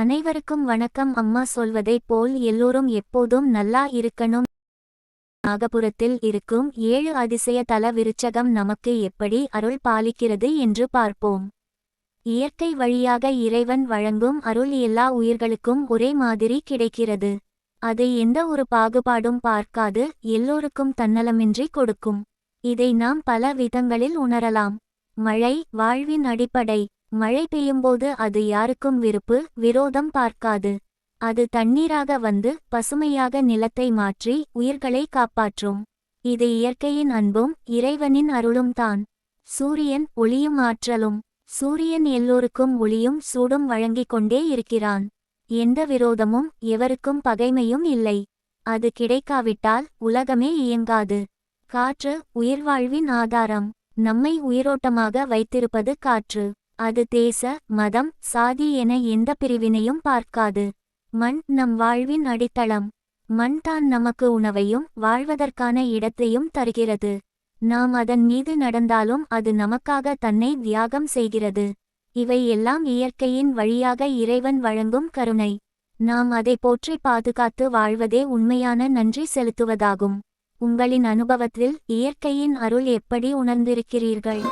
அனைவருக்கும் வணக்கம். அம்மா சொல்வதைப் போல் எல்லோரும் எப்போதும் நல்லா இருக்கணும். நாகபுரத்தில் இருக்கும் ஏழு அதிசய தல விருச்சகம் நமக்கு எப்படி அருள் பாலிக்கிறது என்று பார்ப்போம். இயற்கை வழியாக இறைவன் வழங்கும் அருள் எல்லா உயிர்களுக்கும் ஒரே மாதிரி கிடைக்கிறது. அது எந்த ஒரு பாகுபாடும் பார்க்காது எல்லோருக்கும் தன்னலமின்றி கொடுக்கும். இதை நாம் பல விதங்களில் உணரலாம். மழை வாழ்வின் அடிப்படை. மழை பெய்யும்போது அது யாருக்கும் விருப்பு விரோதம் பார்க்காது. அது தண்ணீராக வந்து பசுமையாக நிலத்தை மாற்றி உயிர்களை காப்பாற்றும். இது இயற்கையின் அன்பும் இறைவனின் அருளும் தான். சூரியன் ஒளியும் ஆற்றலும். சூரியன் எல்லோருக்கும் ஒளியும் சூடும் வழங்கிக் கொண்டே இருக்கிறான். எந்த விரோதமும் எவருக்கும் பகைமையும் இல்லை. அது கிடைக்காவிட்டால் உலகமே இயங்காது. காற்று உயிர்வாழ்வின் ஆதாரம். நம்மை உயிரோட்டமாக வைத்திருப்பது காற்று. அது தேச மதம் சாதி என எந்த பிரிவினையும் பார்க்காது. மண் நம் வாழ்வின் அடித்தளம். மண் தான் நமக்கு உணவையும் வாழ்வதற்கான இடத்தையும் தருகிறது. நாம் அதன் மீது நடந்தாலும் அது நமக்காக தன்னை தியாகம் செய்கிறது. இவை எல்லாம் இயற்கையின் வழியாக இறைவன் வழங்கும் கருணை. நாம் அதை போற்றி பாதுகாத்து வாழ்வதே உண்மையான நன்றி செலுத்துவதாகும். உங்களின் அனுபவத்தில் இயற்கையின் அருள் எப்படி உணர்ந்திருக்கிறீர்கள்?